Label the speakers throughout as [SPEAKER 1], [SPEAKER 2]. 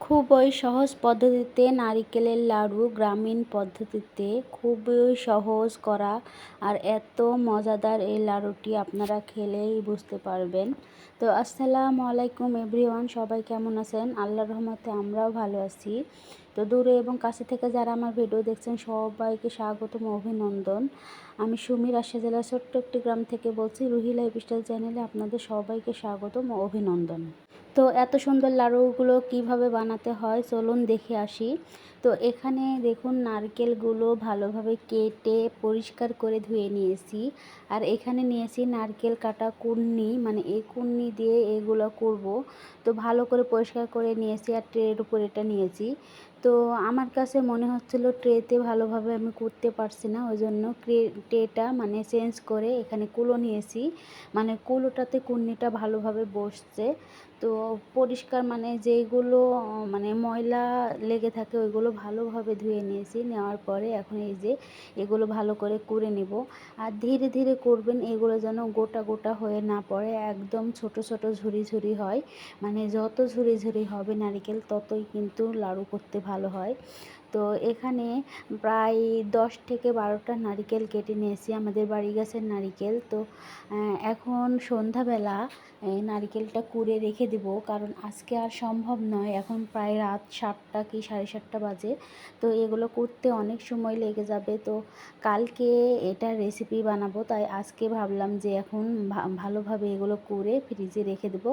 [SPEAKER 1] খুবই সহজ পদ্ধতিতে নারিকেলের লাড়ু গ্রামীণ পদ্ধতিতে খুবই সহজ করা আর এত মজাদার এই লাড়ুটি আপনারা খেলেই বুঝতে পারবেন। তো আসসালামু আলাইকুম এভরিওয়ান, সবাই কেমন আছেন? আল্লাহর রহমতে আমরাও ভালো আছি। তো দূরে এবং কাছে থেকে যারা আমার ভিডিও দেখছেন, সবাইকে স্বাগতম, অভিনন্দন। আমি সুমির আশা জেলার ছোট্ট একটি গ্রাম থেকে বলছি, রুহি লাইফ স্টাইল চ্যানেলে আপনাদের সবাইকে স্বাগতম ও অভিনন্দন। তো এত সুন্দর লাড়ুগুলো কীভাবে বানাতে হয়, চলুন দেখে আসি। তো এখানে দেখুন নারকেলগুলো ভালোভাবে কেটে পরিষ্কার করে ধুয়ে নিয়েছি। আর এখানে নিয়েছি নারকেল কাটা কুন্নি মানে এই কুন্নি দিয়ে এগুলো করব। তো ভালো করে পরিষ্কার করে নিয়েছি আর ট্রের উপর এটা নিয়েছি। তো আমার কাছে মনে হচ্ছিল ট্রেতে ভালোভাবে আমি করতে পারছি না ওই জন্য ট্রেটা মানে চেঞ্জ করে এখানে কুলো নিয়েছি। মানে কুলোটাতে কুন্নিটা ভালোভাবে বসছে। তো পরিষ্কার মানে যেইগুলো মানে ময়লা লেগে থাকে ওইগুলো ভালোভাবে ধুয়ে নিয়েছি। নেওয়ার পরে এখন এই যে এগুলো ভালো করে করে নেব। আর ধীরে ধীরে করবেন এগুলো যেন গোটা গোটা হয়ে না পড়ে, একদম ছোট ছোট ঝুরি ঝুড়ি হয়। মানে যত ঝুরি ঝুরি হবে নারিকেল, ততই কিন্তু লাড়ু করতে ভালো হয়। তো এখানে প্রায় দশ থেকে বারোটা নারিকেল কেটে নিয়েছি, আমাদের বাড়ি গাছের নারিকেল। তো এখন সন্ধ্যাবেলা নারিকেলটা কুড়ে রেখে দেব, কারণ আজকে আর সম্ভব নয়। এখন প্রায় রাত সাতটা কি সাড়ে সাতটা বাজে। তো এগুলো করতে অনেক সময় লেগে যাবে। তো কালকে এটা রেসিপি বানাবো, তাই আজকে ভাবলাম যে এখন ভালোভাবে এগুলো করে ফ্রিজে রেখে দেবো।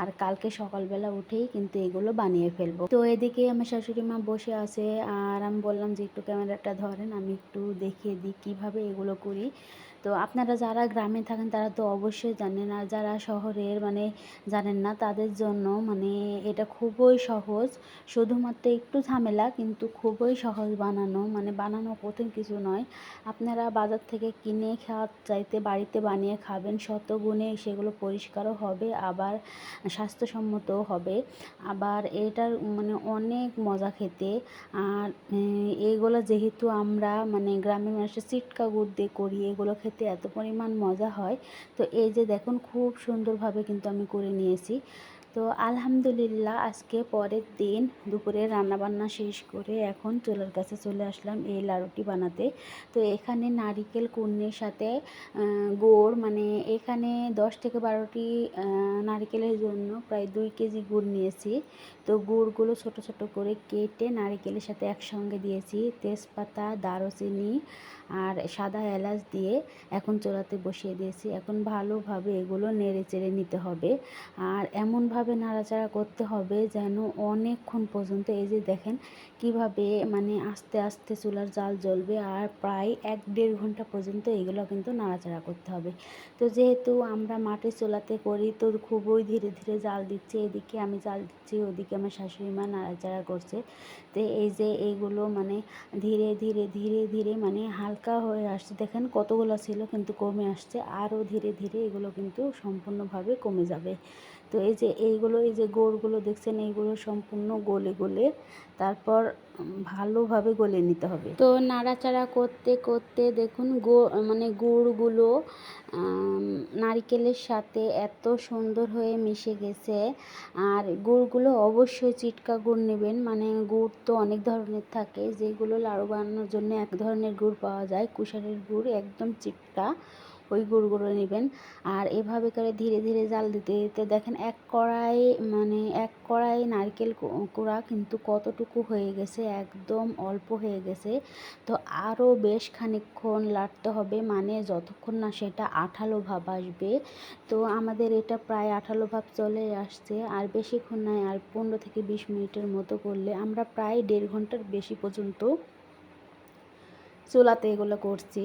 [SPEAKER 1] আর কালকে সকালবেলা উঠেই কিন্তু এগুলো বানিয়ে ফেলব। তো এদিকে আমার শাশুড়ি মা বসে আছে আর আমি বললাম যে একটু ক্যামেরাটা ধরেন আমি একটু দেখিয়ে দিই কীভাবে এগুলো করি। তো আপনারা যারা গ্রামে থাকেন, তারা তো অবশ্যই জানেন। আর যারা শহরের মানে জানেন না, তাদের জন্য মানে এটা খুবই সহজ। শুধুমাত্র একটু ঝামেলা, কিন্তু খুবই সহজ বানানো। মানে বানানো কঠিন কিছু নয়। আপনারা বাজার থেকে কিনে খাওয়ার চাইতে বাড়িতে বানিয়ে খাবেন, শতগুণে সেগুলো পরিষ্কারও হবে, আবার স্বাস্থ্যসম্মতও হবে। আবার এটার মানে অনেক মজা খেতে। আর এইগুলো যেহেতু আমরা মানে গ্রামের মানুষের চিটকা গুড় দিয়ে করি, এগুলো খেতে এত পরিমাণ মজা হয়। তো এই যে দেখুন খুব সুন্দরভাবে কিন্তু আমি করে নিয়েছি। তো আলহামদুলিল্লাহ আজকে পরের দিন দুপুরে রান্নাবান্না শেষ করে এখন চুলার কাছে চলে আসলাম এই লাড়ুটি বানাতে। তো এখানে নারিকেল কুন্নির সাথে গুড় মানে এখানে দশ থেকে বারোটি নারিকেলের জন্য প্রায় দুই কেজি গুড় নিয়েছি। তো গুড়গুলো ছোট ছোট করে কেটে নারিকেলের সাথে একসঙ্গে দিয়েছি। তেজপাতা, দারুচিনি আর সাদা এলাচ দিয়ে এখন চোলাতে বসিয়ে দিয়েছি। এখন ভালোভাবে এগুলো নেড়ে চেড়ে নিতে হবে। আর এমনভাবে নাড়াচাড়া করতে হবে যেন অনেকক্ষণ পর্যন্ত এই যে দেখেন কীভাবে মানে আস্তে আস্তে চুলার জাল জ্বলবে আর প্রায় এক দেড় ঘণ্টা পর্যন্ত এগুলো কিন্তু নাড়াচাড়া করতে হবে। তো যেহেতু আমরা মাটির চুলাতে করি তো খুবই ধীরে ধীরে জাল দিচ্ছে, এদিকে আমি জাল দিচ্ছি, ওদিকে আমার শাশুড়ি মা নাড়াচাড়া করছে। তো এই যে এইগুলো মানে ধীরে ধীরে ধীরে ধীরে মানে হালকা হয়ে আসছে। দেখেন কতগুলো ছিল কিন্তু কমে আসছে, আরও ধীরে ধীরে এগুলো কিন্তু সম্পূর্ণভাবে কমে যাবে। তো এই যে এইগুলো, এই যে গোড়গুলো দেখছেন, এইগুলো সম্পূর্ণ গলে গলে তারপর ভালোভাবে গলে নিতে হবে। তো নাড়াচাড়া করতে করতে দেখুন গো মানে গুড়গুলো নারিকেলের সাথে এত সুন্দর হয়ে মিশে গেছে। আর গুড়গুলো অবশ্যই চিটকা গুড় নেবেন মানে গুড় তো অনেক ধরনের থাকে, যেগুলো লাড়ু বানানোর জন্য এক ধরনের গুড় পাওয়া যায় কুশারের গুড় একদম চিটকা। ওই গুড়গুলো নেবেন। আর এভাবে করে ধীরে ধীরে জাল দিতে দিতে দেখেন এক কড়াই মানে এক কড়াই নারকেল কোড়া কিন্তু কতটুকু হয়ে গেছে? একদম অল্প হয়ে গেছে। তো আরও বেশ খানিকক্ষণ লাড়তে হবে মানে যতক্ষণ না সেটা আঠালো ভাব আসবে। তো আমাদের এটা প্রায় আঠালো ভাব চলে আসছে। আর বেশিক্ষণ নয়, আর পনেরো থেকে বিশ মিনিটের মতো করলে আমরা প্রায় দেড় ঘণ্টার বেশি পর্যন্ত চুলাতে এগুলো করছি।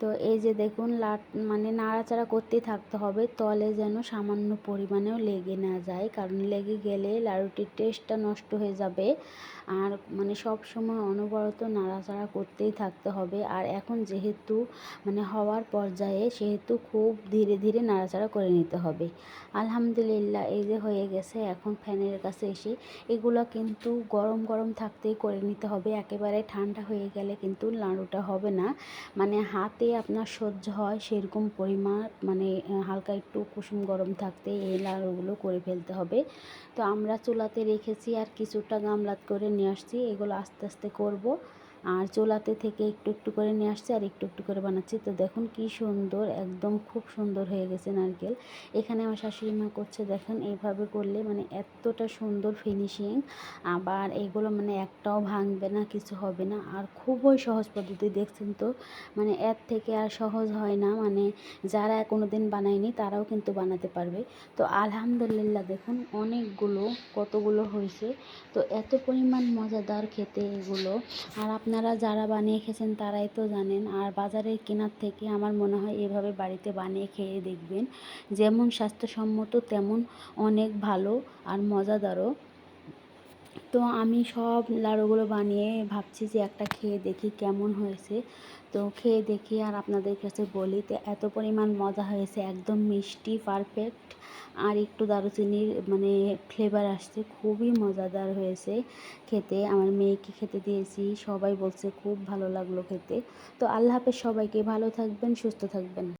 [SPEAKER 1] তো এই যে দেখুন, লাট মানে নাড়াচাড়া করতেই থাকতে হবে। তলে যেন সামান্য পরিমাণেও লেগে না যায়, কারণ লেগে গেলে লাড়ুটির টেস্টটা নষ্ট হয়ে যাবে। আর মানে সব সময় অনবরত নাড়াচাড়া করতেই থাকতে হবে। আর এখন যেহেতু মানে হওয়ার পর্যায়ে সেহেতু খুব ধীরে ধীরে নাড়াচাড়া করে নিতে হবে। আলহামদুলিল্লাহ, এই যে হয়ে গেছে, এখন ফ্যানের কাছে এসে এগুলো কিন্তু গরম গরম থাকতেই করে নিতে হবে। একেবারে ঠান্ডা হয়ে গেলে কিন্তু লাড়ুটা হবে না। মানে হাতে আপনার সহ্য হয় সেরকম পরিমাণ মানে হালকা একটু কুসুম গরম থাকতে এই লাড়ুগুলো করে ফেলতে হবে। তো আমরা চুলাতে রেখেছি আর কিছুটা গামলাত করে নিয়ে আসছি, এগুলো আস্তে আস্তে করব। আর চোলাতে থেকে একটু একটু করে নিয়ে আসছি আর একটু একটু করে বানাচ্ছি। তো দেখুন কি সুন্দর, একদম খুব সুন্দর হয়ে গেছে নারকেল। এখানে আমার শাশুড়ি মা করছে, দেখেন এইভাবে করলে মানে এতটা সুন্দর ফিনিশিং আবার এগুলো মানে একটাও ভাঙবে না, কিছু হবে না। আর খুবই সহজ পদ্ধতি, দেখছেন তো? মানে এর থেকে আর সহজ হয় না। মানে যারা কোনো দিন বানায়নি, তারাও কিন্তু বানাতে পারবে। তো আলহামদুলিল্লাহ, দেখুন অনেকগুলো, কতগুলো হয়েছে। তো এত পরিমাণ মজাদার খেতে এগুলো। আর আপনারা যারা বানিয়ে খেয়েছেন তারাই তো জানেন। আর বাজারের কেনার থেকে আমার মনে হয় এভাবে বাড়িতে বানিয়ে খেয়ে দেখবেন। যেমন স্বাস্থ্যসম্মত, তেমন অনেক ভালো আর মজাদারও। তো আমি সব লাড়ুগুলো বানিয়ে ভাবছি যে একটা খেয়ে দেখি কেমন হয়েছে। তো খেয়ে দেখি আর আপনাদের কাছে বলি তো এত পরিমাণ মজা হয়েছে, একদম মিষ্টি পারফেক্ট আর একটু দারুচিনির মানে ফ্লেভার আসছে, খুবই মজাদার হয়েছে খেতে। আমার মেয়েকে খেতে দিয়েছি, সবাই বলছে খুব ভালো লাগল খেতে। তো আল্লাহ হাফেজ সবাইকে ভালো থাকবেন, সুস্থ থাকবেন।